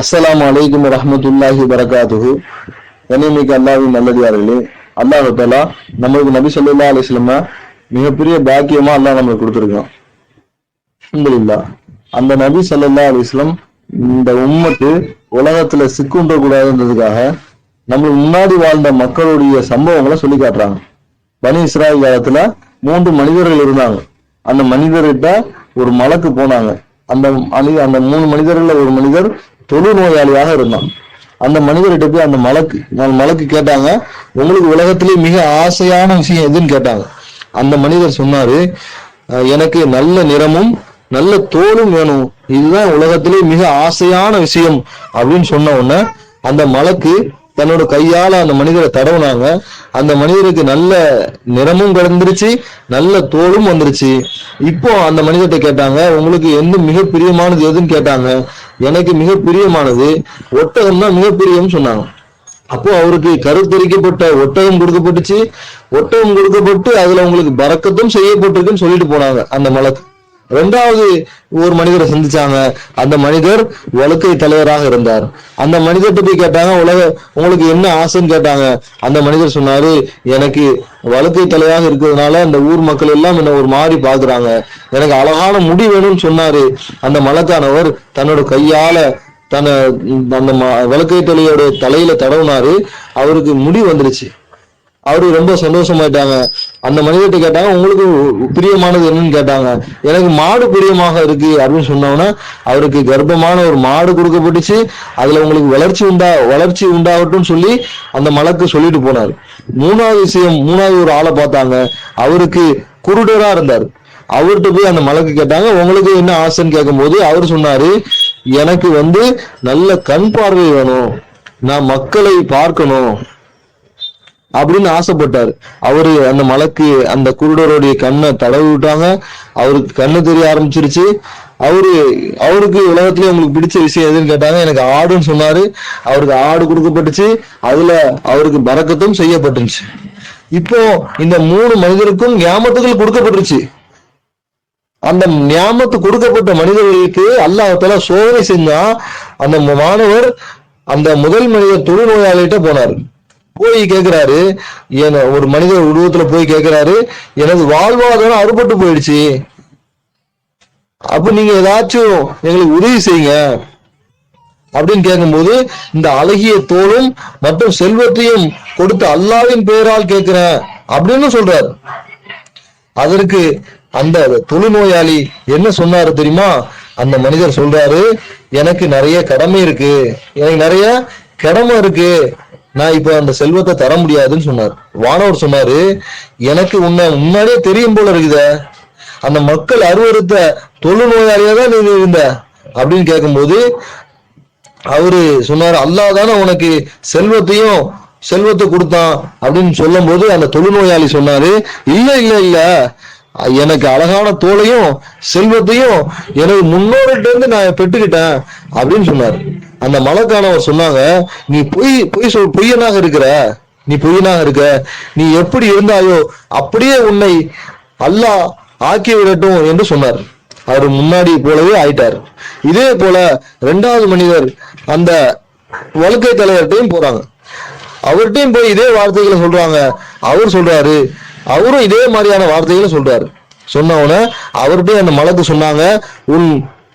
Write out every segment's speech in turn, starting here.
அஸ்லாம் அலைக்கும் ரஹமத்துல்லாஹி வரகாத்துஹு கண்ணியமிக்க அல்லாஹ்வின் நல்லடியார்களே அல்லாஹ் தலா நம்மளுக்கு நபி சொல்லா அலைஹி வஸல்லம் மிகப்பெரிய பாக்கியமா அல்லாஹ் நம்மளுக்கு கொடுத்துருக்கான். இல்லா அந்த நபி ஸல்லல்லாஹு அலிஸ்லம் இந்த உம்மத்து உலகத்துல சிக்குன்ற கூடாதுன்றதுக்காக நம்மளுக்கு முன்னாடி வாழ்ந்த மக்களுடைய சம்பவங்களை சொல்லி காட்டுறாங்க. பனி இஸ்ராயல் காலத்துல மூன்று மனிதர்கள் இருந்தாங்க. அந்த மனிதர்கிட்ட ஒரு மலக்கு போனாங்க. அந்த அந்த மூணு மனிதர்கள்ல ஒரு மனிதர் தொழு நோயாளியாக இருந்தான். அந்த மனிதர்கிட்ட போய் அந்த மலக்கு நான் மலக்கு கேட்டாங்க உங்களுக்கு உலகத்திலேயே மிக ஆசையான விஷயம் எதுன்னு கேட்டாங்க. அந்த மனிதர் சொன்னாரு எனக்கு நல்ல நிறமும் நல்ல தோலும் வேணும். இதுதான் உலகத்திலே மிக ஆசையான விஷயம். அப்படின்னு சொன்ன உடனே அந்த மலக்கு தன்னோட கையால அந்த மனிதரை தடவுனாங்க. அந்த மனிதருக்கு நல்ல நிறமும் கிடந்துருச்சு நல்ல தோலும் வந்துருச்சு. இப்போ அந்த மனிதர்கிட்ட கேட்டாங்க உங்களுக்கு எந்த மிக பிரியமானது எதுன்னு கேட்டாங்க? எனக்கு மிக பிரியமானது ஒட்டகம் தான் மிக சொன்னாங்க. அப்போ அவருக்கு கருத்தரிக்கப்பட்ட ஒட்டகம் கொடுக்கப்பட்டுச்சு. ஒட்டகம் கொடுக்கப்பட்டு அதுல உங்களுக்கு பறக்கத்தும் செய்யப்பட்டிருக்குன்னு சொல்லிட்டு போனாங்க அந்த மலக்கு. ரெண்டாவது ஒரு மனிதரை சந்திச்சாங்க. அந்த மனிதர் வழுக்கை தலைவராக இருந்தார். அந்த மனிதர்கிட்ட போய் கேட்டாங்க உலக உங்களுக்கு என்ன ஆசைன்னு கேட்டாங்க. அந்த மனிதர் சொன்னாரு எனக்கு வழுக்கை தலையாக இருக்கிறதுனால அந்த ஊர் மக்கள் எல்லாம் என்ன ஒரு மாதிரி பாக்குறாங்க. எனக்கு அழகான முடி வேணும்னு சொன்னாரு. அந்த மலக்கானவர் தன்னோட கையால தன்னை அந்த வழுக்கை தலையோட தலையில தடவுனாரு. அவருக்கு முடி வந்துருச்சு. அவரு ரொம்ப சந்தோஷமாயிட்டாங்க. அந்த மனிதர்கிட்ட கேட்டாங்க உங்களுக்கு பிரியமானது என்னன்னு கேட்டாங்க. எனக்கு மாடு பிரியமாக இருக்கு அப்படின்னு சொன்னோம்னா அவருக்கு கர்ப்பமான ஒரு மாடு கொடுக்கப்பட்டுச்சு. அதுல உங்களுக்கு வளர்ச்சி உண்டா வளர்ச்சி உண்டாகட்டும் சொல்லி அந்த மலக்கு சொல்லிட்டு போனார். மூணாவது விஷயம் மூணாவது ஒரு ஆளை பார்த்தாங்க. அவருக்கு குருடரா இருந்தார். அவர்கிட்ட போய் அந்த மலக்கு கேட்டாங்க உங்களுக்கு என்ன ஆசைன்னு கேட்கும்போது அவர் சொன்னாரு எனக்கு வந்து நல்ல கண் பார்வை வேணும். நான் மக்களை பார்க்கணும். அப்படின்னு ஆசைப்பட்டாரு. அவரு அந்த மலக்கு அந்த குருடருடைய கண்ணை தடவி விட்டாங்க. அவருக்கு கண்ணு தெரிய ஆரம்பிச்சிருச்சு. அவரு அவருக்கு உலகத்துலயே உங்களுக்கு பிடிச்ச விஷயம் எதுன்னு கேட்டாங்க. எனக்கு ஆடுன்னு சொன்னாரு. அவருக்கு ஆடு கொடுக்கப்பட்டுச்சு. அதுல அவருக்கு பறக்கத்தும் செய்யப்பட்டுச்சு இப்போ இந்த மூணு மனிதருக்கும் ஞாபகத்துகள் கொடுக்கப்பட்டுருச்சு. அந்த ஞாபகத்து கொடுக்கப்பட்ட மனிதர்களுக்கு அல்லாஹால சோதனை செஞ்சா அந்த மாணவர் அந்த முதல் மனிதர் தொழுநோயாளிகிட்ட போனார். போய் கேக்குறாரு. என ஒரு மனிதர் உருவத்துல போய் கேட்கிறாரு எனது வாழ்வாதாரம் அறுபட்டு போயிடுச்சு. அப்ப நீங்க ஏதாச்சும் எங்களுக்கு உதவி செய்யுங்க. அப்படின்னு கேட்கும்போது இந்த அழகிய தோளும் மற்றும் செல்வத்தையும் கொடுத்த அல்லாவின் பெயரால் கேட்கிறேன் அப்படின்னு சொல்றாரு. அதற்கு அந்த தொழுநோயாளி என்ன சொன்னாரு தெரியுமா? அந்த மனிதர் சொல்றாரு எனக்கு நிறைய கடமை இருக்கு. எனக்கு நிறைய கடமை இருக்கு. நான் இப்ப அந்த செல்வத்தை தர முடியாதுன்னு சொன்னார். வானவர் சொன்னாரு எனக்கு உன்னை முன்னாடியே தெரியும் போல இருக்குத. அந்த மக்கள் அருவருத்த தொழுநோயாளியா தான் நீ இருந்த. அப்படின்னு கேட்கும்போது அவரு சொன்னாரு அல்லாஹ் தானே உனக்கு செல்வத்தையும் செல்வத்தை கொடுத்தான். அப்படின்னு சொல்லும் போது அந்த தொழுநோயாளி சொன்னாரு இல்ல இல்ல இல்ல. எனக்கு அழகான தோலையும் செல்வத்தையும் எனது முன்னோர்கிட்ட இருந்து நான் பெற்றுக்கிட்டேன். அப்படின்னு சொன்னாரு. அந்த மலக்கானவர் சொன்னாங்க நீ பொய் பொய் சொல் பொய்யனாக இருக்கிற நீ பொய்யனாக இருக்க நீ எப்படி இருந்தாயோ அப்படியே உன்னை அல்லாஹ் ஆக்கி விடட்டும் என்று சொன்னார். அவர் முன்னாடி போலவே ஆயிட்டார். இதே போல ரெண்டாவது மனிதர் அந்த வழுக்கை தலைவர்கிட்டையும் போறாங்க. அவர்கிட்டையும் போய் இதே வார்த்தைகளை சொல்றாங்க. அவர் சொல்றாரு அவரும் இதே மாதிரியான வார்த்தைகளை சொல்றாரு. சொன்ன உடனே அவர்கிட்டயும் அந்த மலக்கு சொன்னாங்க உன்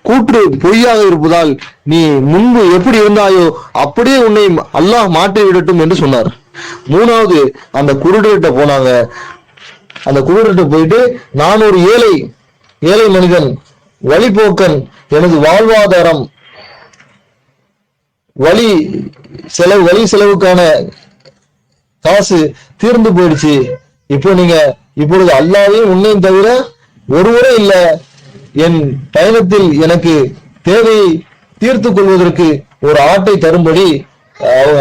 கூற்று பொய்யாக இருப்பதால் நீ முன்பு எப்படி இருந்தாயோ அப்படியே உன்னை அல்லாஹ் மாற்றி விடட்டும் என்று சொன்னார். மூணாவது அந்த குருடர்கிட்ட போனாங்க. அந்த குருடர்கிட்ட போயிட்டு நான் ஒரு ஏழை ஏழை மனிதன் வழிபோக்கன் எனது வாழ்வாதாரம் வழி செலவு வழி செலவுக்கான காசு தீர்ந்து போயிடுச்சு. இப்போ நீங்க இப்பொழுது அல்லாவே உன்னையும் தவிர ஒருவரே இல்லை. என் பயணத்தில் எனக்கு தேவையை தீர்த்து கொள்வதற்கு ஒரு ஆட்டை தரும்படி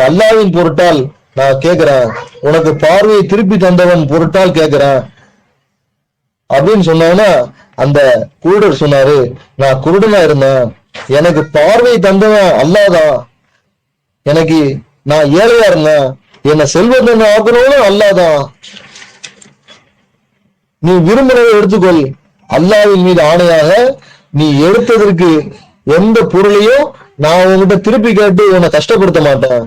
அல்லாவின் பொருட்டால் நான் கேட்கிறேன். உனக்கு பார்வையை திருப்பி தந்தவன் பொருட்டால் கேட்கிறேன். அப்படின்னு சொன்னோன்னா அந்த குருடர் சொன்னாரு நான் குருடனா இருந்தேன். எனக்கு பார்வை தந்தவன் அல்லாதான். எனக்கு நான் ஏழையா இருந்தேன். என்ன செல்வத்தை ஆக்கணும்னு அல்லாதான். நீ விரும்புறதை எடுத்துக்கொள். அல்லாவின் மீது ஆணையாக நீ எடுத்ததற்கு எந்த பொருளையும் நான் உங்ககிட்ட திருப்பி கேட்டு உன்னை கஷ்டப்படுத்த மாட்டேன்.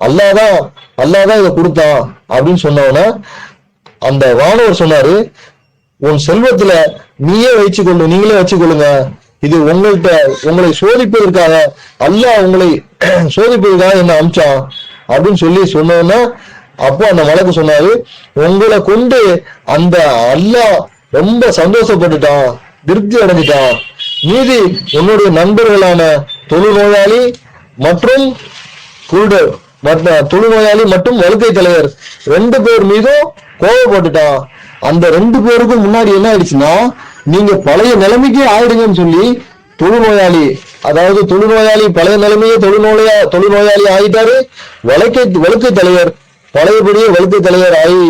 அல்லாதான் அல்லாதான் இதை கொடுத்தான் அப்படின்னு சொன்னவன அந்த வானவர் சொன்னாரு உன் செல்வத்துல நீயே வச்சுக்கொள்ளு நீங்களே வச்சுக்கொள்ளுங்க இது உங்கள்கிட்ட உங்களை சோதிப்பதற்காக அல்லாஹ் உங்களை சோதிப்பதற்காக என்ன அமிச்சான் அப்படின்னு சொல்லி சொன்னோன்னா அப்போ அந்த மலக்கு சொன்னாரு உங்களை கொண்டு அந்த அல்லாஹ் ரொம்ப சந்தோஷப்பட்டுட்டான் திருப்தி அடைஞ்சிட்டான். மீதி உன்னுடைய நண்பர்களான தொழுநோயாளி மற்றும் குருடர் மற்ற தொழுநோயாளி மற்றும் வழுக்கை தலைவர் ரெண்டு பேர் மீதும் கோவப்பட்டுட்டான். அந்த ரெண்டு பேருக்கும் முன்னாடி என்ன ஆயிடுச்சுன்னா நீங்க பழைய நிலைமைக்கே ஆயிடுங்கன்னு சொல்லி தொழுநோயாளி அதாவது தொழுநோயாளி பழைய நிலைமையே தொழுநோயா தொழுநோயாளி ஆயிட்டாரு. வழக்கை வழுக்கை தலைவர் பழையபடியே வழுக்கை தலைவர் ஆகி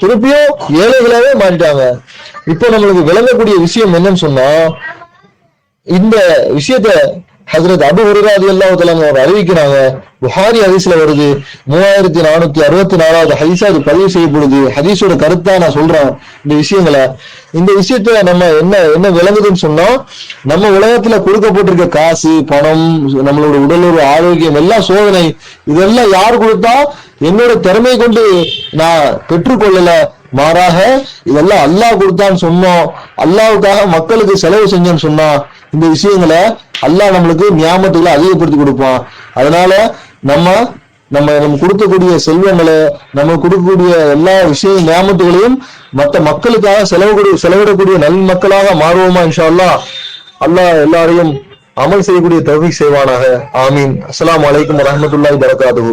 திருப்பியும் ஏழைகளாவே மாறிட்டாங்க. இப்போ நம்மளுக்கு விளங்கக்கூடிய விஷயம் என்னன்னு சொன்னா இந்த விஷயத்த ஹசரத் அபு ஹுராதி அல்லாஹ் அவர் அறிவிக்கிறாங்க புகாரி ஹதீஸ்ல வருது மூவாயிரத்தி நானூத்தி அறுபத்தி நாலாவது ஹதீஸா அது பதிவு செய்யப்படுது ஹதீஸோட கருத்தா நான் சொல்றேன் இந்த விஷயங்களை. இந்த விஷயத்துல நம்ம என்ன என்ன விளங்குதுன்னு சொன்னா நம்ம உலகத்துல கொடுக்கப்பட்டிருக்க காசு பணம் நம்மளோட உடலோட ஆரோக்கியம் எல்லாம் சோதனை இதெல்லாம் யார் கொடுத்தா என்னோட திறமை கொண்டு நான் பெற்றுக்கொள்ளல மாறாக இதெல்லாம் அல்லாஹ் கொடுத்தான்னு சொன்னோம் அல்லாவுக்காக மக்களுக்கு செலவு செஞ்சேன்னு சொன்னா இந்த விஷயங்களை அல்லாஹ் நம்மளுக்கு ஞாபகத்துகளை அதிகப்படுத்தி கொடுப்பான். அதனால நம்ம நம்ம நம்ம கொடுக்கக்கூடிய செல்வங்களை நம்ம கொடுக்கக்கூடிய எல்லா விஷய நியாமத்துகளையும் மற்ற மக்களுக்காக செலவு செலவிடக்கூடிய நல் மக்களாக மாறுவோமா இன்ஷா அல்லாஹ் அல்லாஹ் எல்லாரையும் அமல் செய்யக்கூடிய தகுதி செய்வானாக. ஆமீன். அஸ்லாம் வலைக்கம் வரஹ்மத்துல்லாஹி வரகாத்துஹு